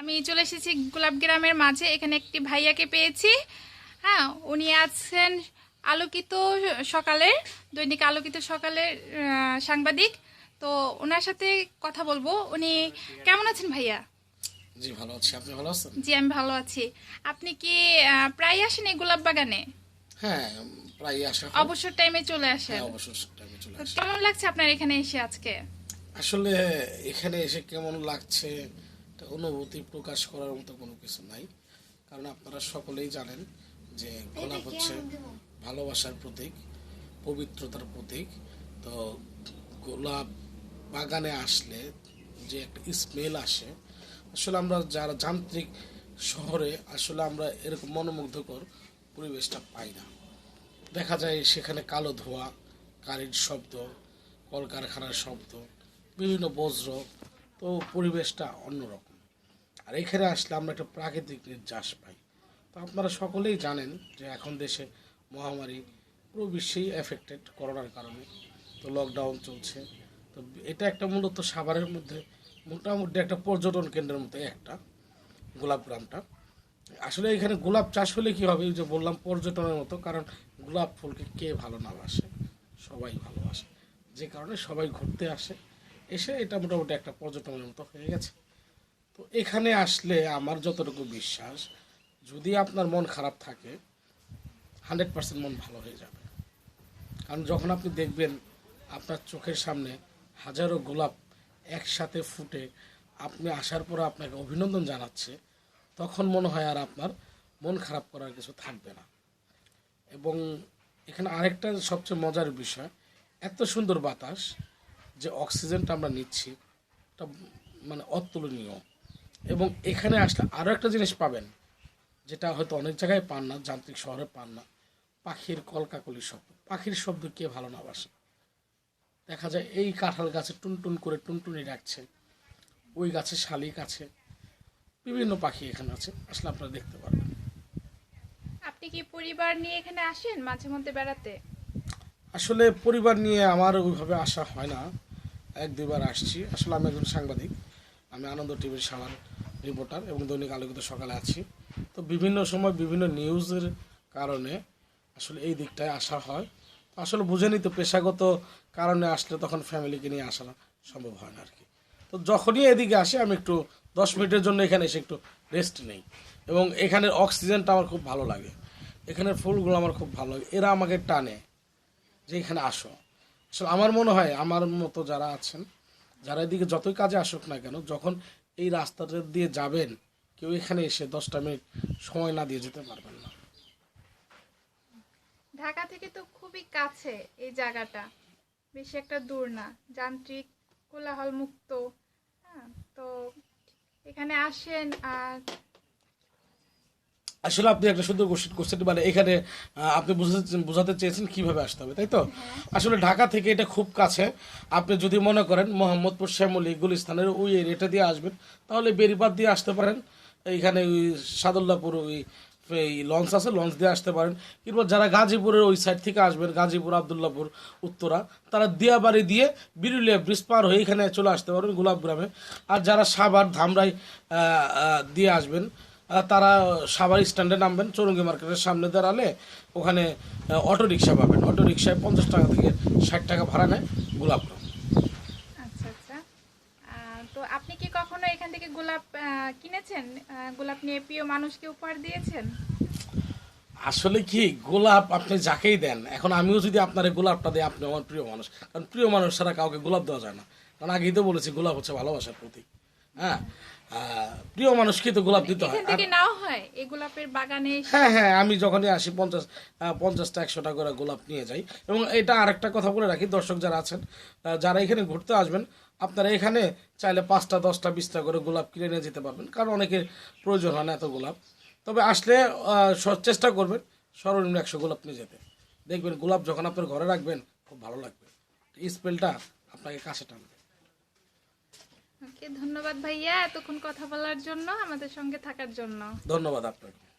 আমি চলে এসেছি গোলাপ গ্রামের মাঝে। এখানে একটি ভাইয়াকে পেয়েছি। হ্যাঁ উনি আছেন আলোকিত সকালের দৈনিক আলোকিত সকালের সাংবাদিক। তো ওনার সাথে কথা বলব। উনি কেমন আছেন ভাইয়া? জি ভালো আছি। আপনি ভালো আছেন? জি আমি ভালো আছি। আপনি কি প্রায় আসেন এই গোলাপ বাগানে? হ্যাঁ প্রায় আসা অবসর টাইমে চলে আসেন। হ্যাঁ, অবসর টাইমে চলে তো আসে। কেমন লাগছে আপনার এখানে এসে আজকে? আসলে এখানে এসে কেমন লাগছে? এটা অনুভূতি প্রকাশ করার মতো কোনো কিছু নাই। কারণ আপনারা সকলেই জানেন যে গোলাপ হচ্ছে ভালোবাসার প্রতীক পবিত্রতার প্রতীক। তো গোলাপ বাগানে আসলে যে একটা স্মেল আসে আসলে আমরা যারা যান্ত্রিক শহরে আসলে আমরা এরকম মনোমুগ্ধকর পরিবেশটা পাই না। দেখা যায় সেখানে কালো ধোঁয়া গাড়ির শব্দ কলকারখানার শব্দ বিভিন্ন বজ্র। তো পরিবেশটা অন্যরকম। আর এখানে আসলে আমরা একটা প্রাকৃতিক নির্যাস পাই। তো আপনারা সকলেই জানেন যে এখন দেশে মহামারী পুরো বিশ্বেই এফেক্টেড করোনার কারণে। তো লকডাউন চলছে। তো এটা একটা মূলত সাভারের মধ্যে মোটামুটি একটা পর্যটন কেন্দ্রের মধ্যে একটা গোলাপ গ্রামটা আসলে এখানে গোলাপ চাষ হলে কি হবে? যে বললাম পর্যটনের মতো, কারণ গোলাপ ফুলকে কে ভালো না বাসে? সবাই ভালোবাসে। যে কারণে সবাই ঘুরতে আসে। এসে এটা মোটামুটি একটা পর্যটনের মতো হয়ে গেছে। তো এখানে আসলে আমার যতটুকু বিশ্বাস, যদি আপনার মন খারাপ থাকে, হান্ড্রেড পার্সেন্ট মন ভালো হয়ে যাবে। কারণ যখন আপনি দেখবেন আপনার চোখের সামনে হাজারো গোলাপ একসাথে ফুটে, আপনি আসার পর আপনাকে অভিনন্দন জানাচ্ছে, তখন মনে হয় আর আপনার মন খারাপ করার কিছু থাকবে না। এবং এখানে আরেকটা সবচেয়ে মজার বিষয়, এত সুন্দর বাতাস যে অক্সিজেনটা আমরা নিচ্ছি, এটা মানে অতুলনীয়। এবং এখানে আসলে আরও একটা জিনিস পাবেন যেটা হয়তো অনেক জায়গায় পান না যান্ত্রিক শহরে পান না। পাখির কলকাকলি শব্দ। পাখির শব্দ কে ভালো না বাসে? দেখা যায় এই কাঁঠাল গাছে টুনটুন করে টুনটুনি ডাকছে ওই গাছে শালিক আছে বিভিন্ন পাখি এখানে আছে আসলে আপনারা দেখতে পারবেন। আপনি কি পরিবার নিয়ে এখানে আসেন মাঝে মধ্যে বেড়াতে? আসলে পরিবার নিয়ে আমার ওইভাবে আসা হয় না। এক দুইবার আসছি। আসলে আমি একজন সাংবাদিক। আমি আনন্দ টিভির সামান রিপোর্টার এবং দৈনিক আলোকিত সকালে আছি। তো বিভিন্ন সময় বিভিন্ন নিউজের কারণে আসলে এই দিকটায় আসা হয়। তো আসলে বুঝে নিতে পেশাগত কারণে আসলে তখন ফ্যামিলিকে নিয়ে আসা সম্ভব হয় না আর কি। তো যখনই এদিকে আসি, আমি একটু দশ মিনিটের জন্য এখানে এসে একটু রেস্ট নেই এবং এখানের অক্সিজেনটা আমার খুব ভালো লাগে। এখানের ফুলগুলো আমার খুব ভালো লাগে। এরা আমাকে টানে যে এখানে আসো। আসলে আমার মনে হয়, আমার মতো যারা আছেন যারা এদিকে যতই কাজে আসুক না কেন, যখন এই রাস্তাটা দিয়ে যাবেন, কেউ এখানে এসে দশটা মিনিট সময় না দিয়ে যেতে পারবেন না। ঢাকা থেকে তো খুবই কাছে এই জায়গাটা। বেশি একটা দূর না, যান্ত্রিক কোলাহল মুক্ত হ্যাঁ তো এখানে আসেন আর আসলে আপনি একটা সুন্দর কোশ্চেন কোশ্চেন মানে এখানে আপনি বুঝাতে বোঝাতে চেয়েছেন কীভাবে আসতে হবে তাই তো? আসলে ঢাকা থেকে এটা খুব কাছে। আপনি যদি মনে করেন মোহাম্মদপুর শ্যামলী গুলিস্তানের ওই এরিয়াটা দিয়ে আসবেন তাহলে বেরিবাদ দিয়ে আসতে পারেন। এইখানে ওই সাদুল্লাপুর ওই এই লঞ্চ আছে লঞ্চ দিয়ে আসতে পারেন। কিংবা যারা গাজীপুরের ওই সাইড থেকে আসবেন গাজীপুর আবদুল্লাপুর উত্তরা তারা দিয়াবাড়ি দিয়ে বিরুলিয়া ব্রিজ পার হয়ে এখানে চলে আসতে পারবেন গোলাপগ্রামে। আর যারা সাভার ধামরাই দিয়ে আসবেন তারা সাভার স্ট্যান্ডে নামবেন চৌরঙ্গি মার্কেটের সামনে দাঁড়ালে ওখানে অটো রিক্সা পাবেন। অটো রিক্সায় পঞ্চাশ টাকা থেকে ষাট টাকা ভাড়া নেয় গোলাপগ্রাম আচ্ছা আচ্ছা। তো আপনি কি কখনো এখান থেকে গোলাপ কিনেছেন? গোলাপ নিয়ে প্রিয় মানুষকে উপহার দিয়েছেন? আসলে কি গোলাপ আপনি যাকেই দেন এখন আমিও যদি আপনার গোলাপটা দিই আপনি আমার প্রিয় মানুষ। কারণ প্রিয় মানুষ ছাড়া কাউকে গোলাপ দেওয়া যায় না। কারণ আগেই তো বলেছি গোলাপ হচ্ছে ভালোবাসার প্রতীক। হ্যাঁ? প্রিয় মানুষকে তো গোলাপ দিতে হয়। থেকে নাও হয় এই গোলাপের বাগানে হ্যাঁ হ্যাঁ আমি যখনই আসি পঞ্চাশ পঞ্চাশটা একশোটা করে গোলাপ নিয়ে যাই। এবং এটা আরেকটা কথা বলে রাখি দর্শক যারা আছেন যারা এখানে ঘুরতে আসবেন আপনারা এখানে চাইলে পাঁচটা দশটা বিশটা করে গোলাপ কিনে নিয়ে যেতে পারবেন কারণ অনেকের প্রয়োজন হয় না এত গোলাপ। তবে আসলে চেষ্টা করবেন সর্বনিম্ন একশো গোলাপ নিয়ে যেতে। দেখবেন গোলাপ যখন আপনার ঘরে রাখবেন খুব ভালো লাগবে। স্পেলটা আপনাকে কাছে টানবে। ওকে ধন্যবাদ ভাইয়া এতক্ষণ কথা বলার জন্য আমাদের সঙ্গে থাকার জন্য। ধন্যবাদ আপনাকে।